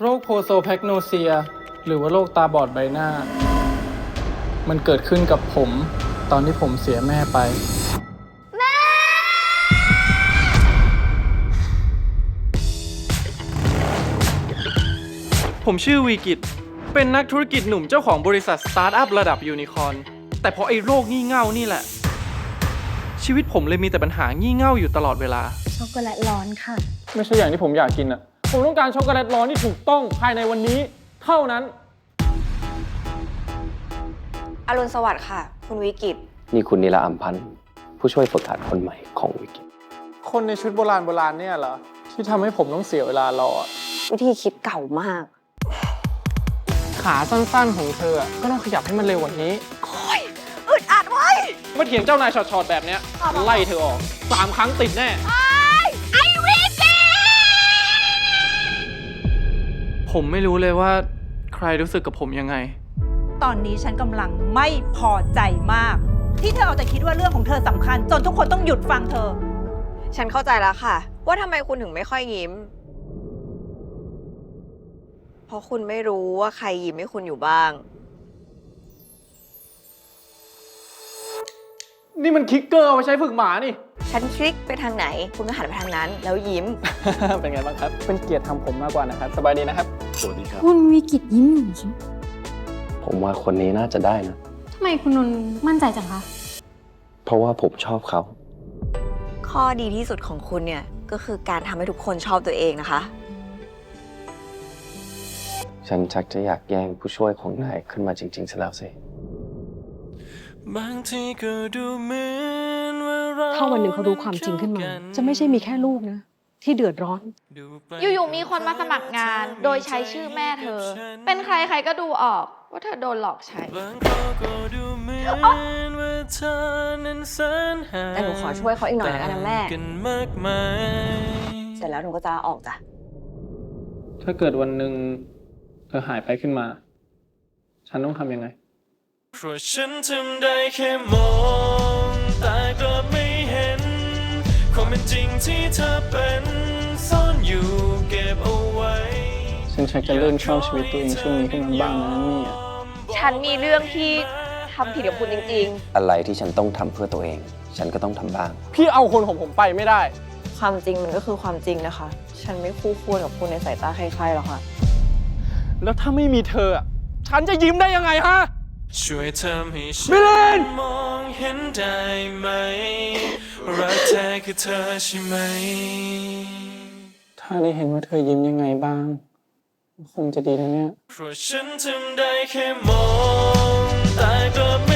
โรคโพโซแพคโนเซีย หรือว่าโรคตาบอดใบหน้า มันเกิดขึ้นกับผม ตอนที่ผมเสียแม่ไปผมชื่อวีกิต เป็นนักธุรกิจหนุ่มเจ้าของบริษัทสตาร์ทอัพระดับยูนิคอร์นแต่เพราะไอ้โรคงี่เง่านี่แหละ ชีวิตผมเลยมีแต่ปัญหางี่เง่าอยู่ตลอดเวลา ช็อกโกแลตร้อนค่ะ ไม่ใช่อย่างที่ผมอยากกินอะ ผมต้องการช็อกโกแลตร้อนที่ถูกต้องภายในวันนี้เท่านั้น อรุณสวัสดิ์ค่ะ คุณวิกิต นี่คุณนิลาอัมพันธ์ผู้ช่วยฝึกหัดคนใหม่ของวิกิคนในชุดโบราณโบราณเนี่ยเหรอ ที่ทำให้ผมต้องเสียเวลารออะวิธีคิดเก่ามาก ขาสั้นๆของเธออะก็ต้องขยับให้มันเร็วกว่านี้อึดอัดไว้มาเถียงเจ้านายช็อตๆแบบเนี้ยไล่เธอออกสามครั้งติดแน่ ผมไม่รู้เลยว่าใครรู้สึกกับผมยังไง ตอนนี้ฉันกำลังไม่พอใจมาก ที่เธอเอาแต่คิดว่าเรื่องของเธอสำคัญ จนทุกคนต้องหยุดฟังเธอ ฉันเข้าใจแล้วค่ะ ว่าทำไมคุณถึงไม่ค่อยยิ้ม เพราะคุณไม่รู้ว่าใครยิ้มให้คุณอยู่บ้าง นี่มันคิกเกอร์เอาไว้ใช้ฝึกหมานี่ ฉันคลิกไปทางไหน คุณก็หันไปทางนั้น แล้วยิ้ม เป็นไงบ้างครับ เป็นเกียรติทำผมมากกว่านะครับ สบายดีนะครับ สวัสดีครับ คุณวิกิตยิ้มหนูใช่ผมว่าคนนี้น่าจะได้นะ ทำไมคุณนนท์มั่นใจจังคะ เพราะว่าผมชอบเขา ข้อดีที่สุดของคุณเนี่ย ก็คือการทำให้ทุกคนชอบตัวเองนะคะ ฉันชักจะอยากแย่งผู้ช่วยของนายขึ้นมาจริงๆซะแล้วสิ บางทีก็ดูเหมือนว่าเราถ้าวันหนึ่งเขารู้ความจริงขึ้นมา จะไม่ใช่มีแค่ลูกนะ ที่เดือดร้อนดูไปอยู่ๆมีคนมาสมัครงานโดยใช้ชื่อแม่เธอ เป็นใครใครก็ดูออกว่าเธอโดนหลอกใช้ บางคราวก็ดูเหมือนว่าเธอนั้นแสนหาแต่หนูขอช่วยเขาอีกหน่อยแล้วกันนะแม่ ต่างกันมากมายเสร็จแล้วหนูก็จะลาออกจ้ะ ถ้าเกิดวันหนึ่งเธอหายไปขึ้นมา ฉันต้องทำยังไง เพราะฉันทำได้แค่มองแต่กลับไม่เห็น ความเป็นจริงที่เธอเป็นซ่อนอยู่เก็บเอาไว้ฉันชักจะเริ่มชอบชีวิตตัวเองช่วงนี้ขึ้นมาบ้างนะเนี่ยฉันมีเรื่องที่ทำผิดกับคุณจริง อะไรที่ฉันต้องทำเพื่อตัวเอง ฉันก็ต้องทำบ้าง พี่เอาคนของผมไปไม่ได้ ๆ ความจริงมันก็คือความจริงนะคะ ฉันไม่คู่ควรกับคุณในสายตาใครๆหรอกค่ะ แล้วถ้าไม่มีเธออะฉันจะยิ้มได้ยังไงฮะ ช่วยทำให้ฉัมิลินมองเห็นได้ไหม รักแท้คือเธอใช่ไหม ถ้าได้เห็นว่าเธอยิ้มยังไงบ้าง คงจะดีนะเนี่ย เพราะฉันทำได้แค่มอง